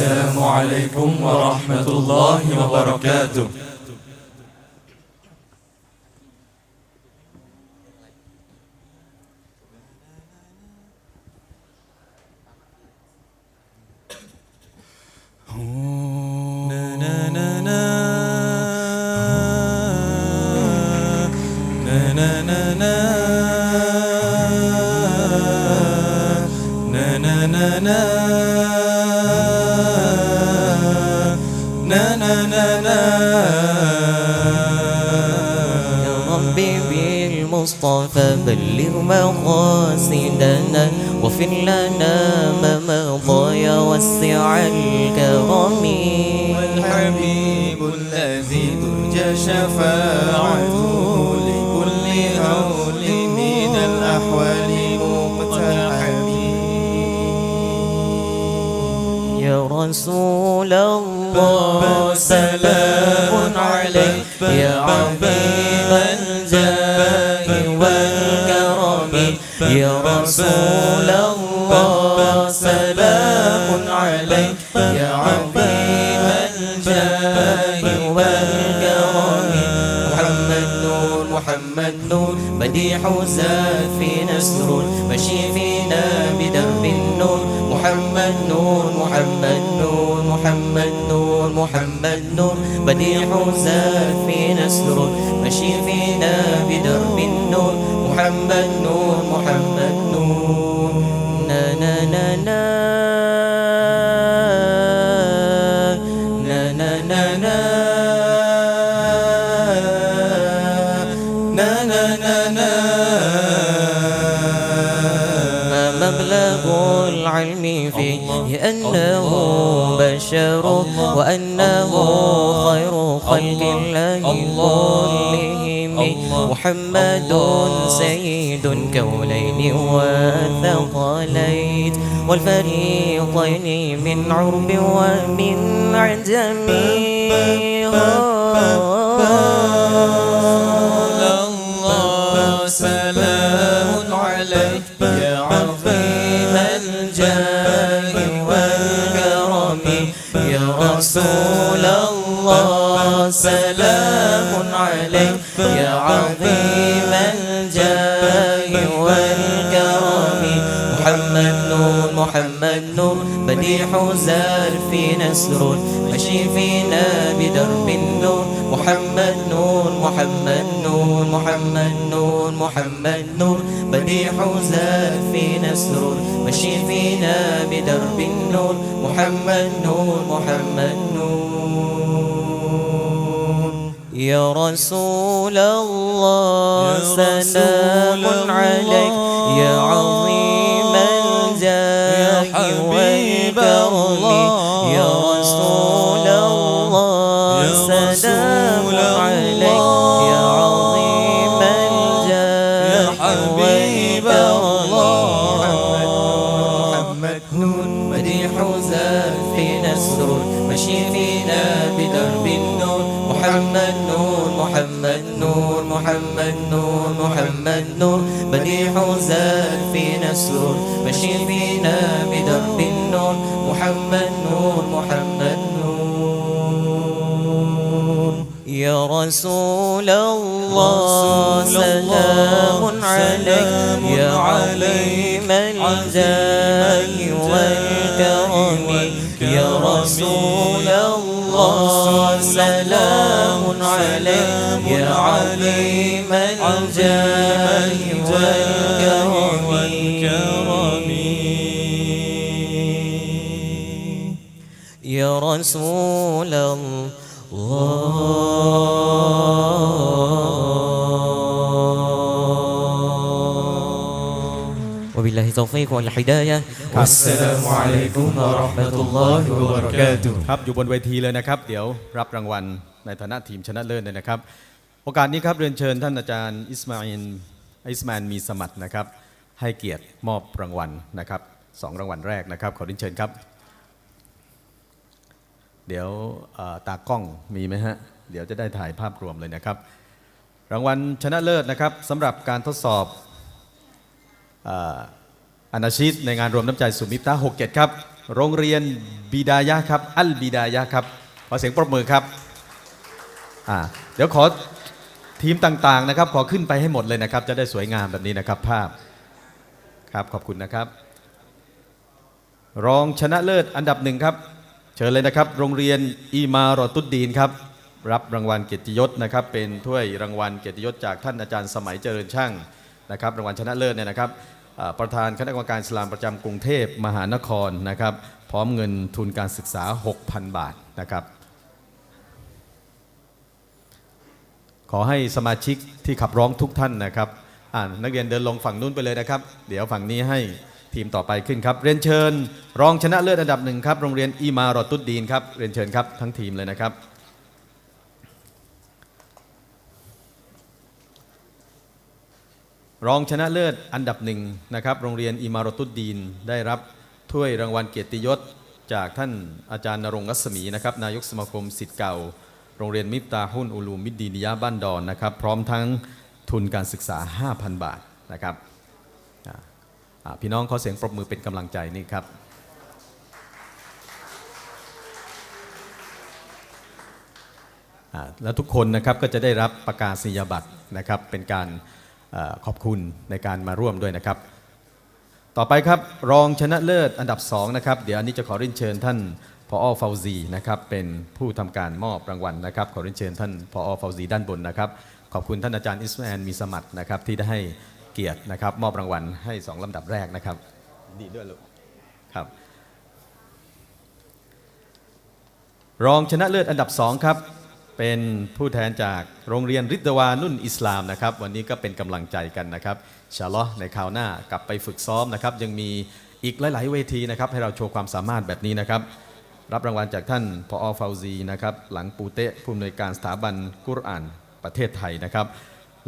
السلام عليكم ورحمة الله وبركاته. يا بالمصطفى بلغ مقاصدنا واغفر لنا ما مضى يا وسع الكرم. الحبيب الذي ترجى شفاعته لكل هول من الأحوال مقتحم يا رسول الله سلام عليك. يا عظيم يا رسول الله سلام عليك. يا عظيم الجاه والكرم محمد نور محمد نور. بديع زاد في نسر مشي فينا بدرب النور. محمد نور محمد نور محمد نور محمد نور. بديع زاد في نسر مشي فينا بدرب النور. محمد نور محمد نور. نا نا نا نا. نا نا نا نا. نا نا نا ما مبلغ العلم فيه أنه بشر وأنه خير خلق الله. محمد سيد الكونين والثقلين والفريقين من عرب ومن عجم. الله سلام عليك يا عظيم الجاه والكرم يا رسول الله سلام عليك. محمد نور محمد نور. بديع زال في نسر مشي فينا بدرب النور. محمد نور محمد نور محمد نور محمد نور. بديع زال في نسر مشي فينا بدرب النور. محمد نور محمد نور. يا رسول الله سلام عليك. يا عظيم الله سلام عليك يا عظيم الجاه والكرم محمد نور بديع زاد في نسر مشي فينا بدرب النور. محمد نور محمد نور محمد نور محمد نور. بديع زاد في نسر مشي فينا بدرب النور. محمد نور محمد رسول الله سلام عليك يا عليم الجاه والكرم. يا رسول الله سلام عليك يا عليم الجاه والكرم. يا رسول الله. บิลลาฮิตอฟิกวัลฮิดายะอัสสลามุอะลัยกุมวะเราะครับอยู่บนเวทีเลยนะครับ เดี๋ยวรับรางวัลในฐานะทีมชนะเลิศเลยนะครับ โอกาสนี้ครับเรียนเชิญท่านอาจารย์อิสมาอินอิสมาอินมีสมัตนะครับ ให้เกียรติมอบรางวัลนะครับสองรางวัลแรกนะครับ ขอเรียนเชิญครับ เดี๋ยวตากล้องมีไหมฮะ เดี๋ยวจะได้ถ่ายภาพรวมเลยนะครับ รางวัลชนะเลิศนะครับสำหรับการทดสอบ อนาชิตในงานรวมน้ำใจสุมิตร67 ครับ โรงเรียนบิดายะครับ อัลบิดายะครับ ขอเสียงปรบมือครับอ่าเดี๋ยวขอทีมต่างๆนะครับ ขอขึ้นไปให้หมดเลยนะครับ จะได้สวยงามแบบนี้นะครับภาพครับขอบคุณนะครับ รองชนะเลิศอันดับหนึ่งครับ เชิญเลยนะครับ โรงเรียนอีมารอตุดดีนครับ รับรางวัลเกียรติยศนะครับ เป็นถ้วยรางวัลเกียรติยศจากท่านอาจารย์สมัยเจริญช่างนะครับ รางวัลชนะเลิศเนี่ยนะครับ ประธานคณะกรรมการอิสลามประจำกรุงเทพมหานครนะครับ พร้อมเงินทุนการศึกษา 6,000 บาทนะครับ ขอให้สมาชิกที่ขับร้องทุกท่านนะครับอ่านักเรียนเดินลงฝั่งนู้นไปเลยนะครับ เดี๋ยวฝั่งนี้ให้ทีมต่อไปขึ้นครับ เรียนเชิญ รองชนะเลิศอันดับหนึ่งครับโรงเรียนอีมารอตุดดีนครับเรียนเชิญครับทั้งทีมเลยนะครับ รองชนะเลิศอันดับหนึ่งนะครับ โรงเรียนอิมารตุดดีนได้รับถ้วยรางวัลเกียรติยศ จากท่านอาจารย์นรงค์รัศมีนะครับ นายกสมาคมสิทธิ์เก่า โรงเรียนมิตตาหุนอุลูมิดดีนิยะบ้านดอนนะครับ พร้อมทั้งทุนการศึกษา 5,000 บาทนะครับพี่น้องขอเสียงปรบมือเป็นกำลังใจนี่ครับแล้วทุกคนนะครับก็จะได้รับประกาศนียบัตรนะครับเป็นการ ขอบคุณในการมาร่วมด้วยนะครับ ต่อไปครับรองชนะเลิศอันดับ2นะครับเดี๋ยวอันนี้จะขอรียนเชิญท่านพออฟาวซีนะครับเป็นผู้ทำการมอบรางวัลนะครับ ขอรียนเชิญท่านพออฟาวซีด้านบนนะครับ ขอบคุณท่านอาจารย์อิสมาแอนมีสมัตินะครับที่ได้ให้เกียรตินะครับ มอบรางวัลให้สองลำดับแรกนะครับ ดีด้วยลูกครับรองชนะเลิศอันดับสองครับ เป็นผู้แทนจากโรงเรียนริดวานุ่นอิสลามนะครับ วันนี้ก็เป็นกำลังใจกันนะครับชาลอในคราวหน้ากลับไปฝึกซ้อมนะครับ ยังมีอีกหลาย ๆ เวทีนะครับ ให้เราโชว์ความสามารถแบบนี้นะครับ รับรางวัลจากท่านพออฟาวซีนะครับ หลังปูเตะผู้อำนวยการสถาบันกุรอานประเทศไทยนะครับ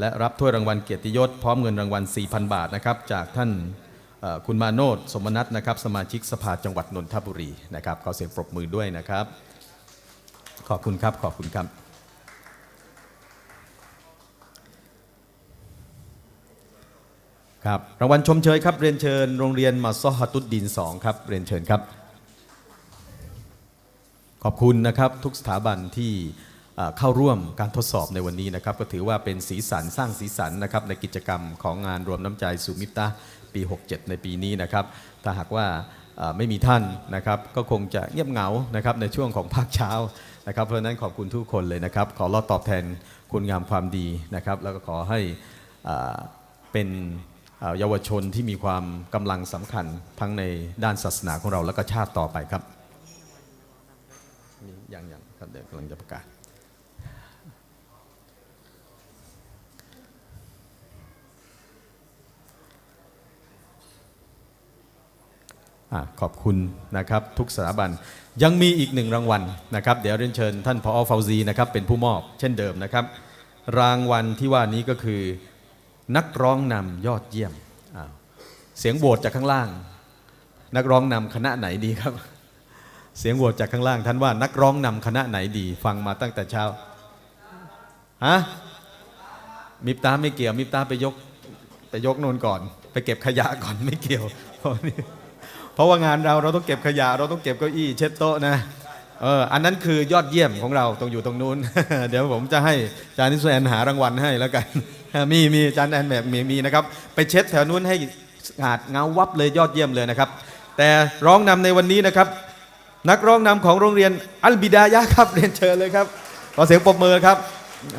และรับถ้วยรางวัลเกียรติยศพร้อมเงินรางวัล 4,000 บาทนะครับ จากท่านคุณมาโนดสมนัทนะครับ สมาชิกสภาจังหวัดนนทบุรีนะครับขอเสียงปรบมือด้วยนะครับ ขอบคุณครับ ขอบคุณครับ ครับรางวัลชมเชยครับเรียนเชิญโรงเรียนมาซอฮตุดดิน2ครับเรียนเชิญครับ ขอบคุณนะครับทุกสถาบันที่เข้าร่วมการทดสอบในวันนี้นะครับ ก็ถือว่าเป็นสีสันสร้างสีสันนะครับในกิจกรรมของงานรวมน้ำใจสุมิตรปี 67 ในปีนี้นะครับ ถ้าหากว่าไม่มีท่านนะครับ ก็คงจะเงียบเหงานะครับในช่วงของภาคเช้านะครับ เพราะนั้นขอบคุณทุกคนเลยนะครับ ขอรอดตอบแทนคุณงามความดีนะครับ แล้วก็ขอให้เป็น เยาวชนที่มีความกำลังสำคัญทั้งในด้านศาสนาของเราและก็ชาติต่อไปครับมียังยังครับเดี๋ยวกำลังจะประกาศอขอบคุณนะครับทุกสถาบันยังมีอีกหนึ่งรางวัลนะครับ เดี๋ยวเรียนเชิญท่านพอฟาวซีนะครับเป็นผู้มอบเช่นเดิมนะครับ รางวัลที่ว่านี้ก็คือ นักร้องนำยอดเยี่ยม เสียงโหวตจากข้างล่าง นักร้องนำคณะไหนดีครับ เสียงโหวตจากข้างล่าง ท่านว่านักร้องนำคณะไหนดี ฟังมาตั้งแต่เช้าฮะมิบตาไม่เกี่ยว มิบตาไปยกไปยกโนนก่อน ไปเก็บขยะก่อนไม่เกี่ยว เพราะนี่เพราะว่างานเราเราต้องเก็บขยะ เราต้องเก็บเก้าอี้เช็ดโต๊ะนะเอออันนั้นคือยอดเยี่ยมของเราตรงอยู่ตรงนู้น เดี๋ยวผมจะให้จานิสแอนหารางวัลให้แล้วกัน มีมีอาจารย์แอนแบบมีมีนะครับ ไปเช็ดแถวนู้นให้สะอาดเงาวับเลยยอดเยี่ยมเลยนะครับ แต่ร้องนำในวันนี้นะครับ นักร้องนำของโรงเรียนอัลบิดายะครับเรียนเชิญเลยครับขอเสียงปรบมือครับ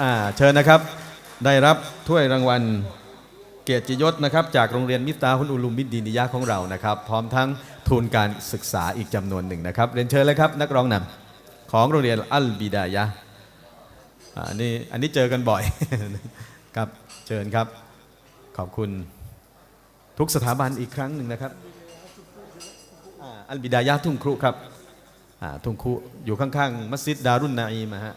อ่าเชิญนะครับ ได้รับถ้วยรางวัลเกียรติยศนะครับจากโรงเรียนมิตาฮุนอุลุมมิดดีนิยะของเรานะครับ พร้อมทั้งทุนการศึกษาอีกจำนวนหนึ่งนะครับเรียนเชิญเลยครับ นักร้องนำของโรงเรียนอัลบิดายะอันนี้อันนี้เจอกันบ่อย ครับเชิญครับ ขอบคุณทุกสถาบันอีกครั้งหนึ่งนะครับอัลบิดายะทุ่งครุครับทุ่งครุอยู่ข้างๆมัสยิดดารุนนาอีมาฮะ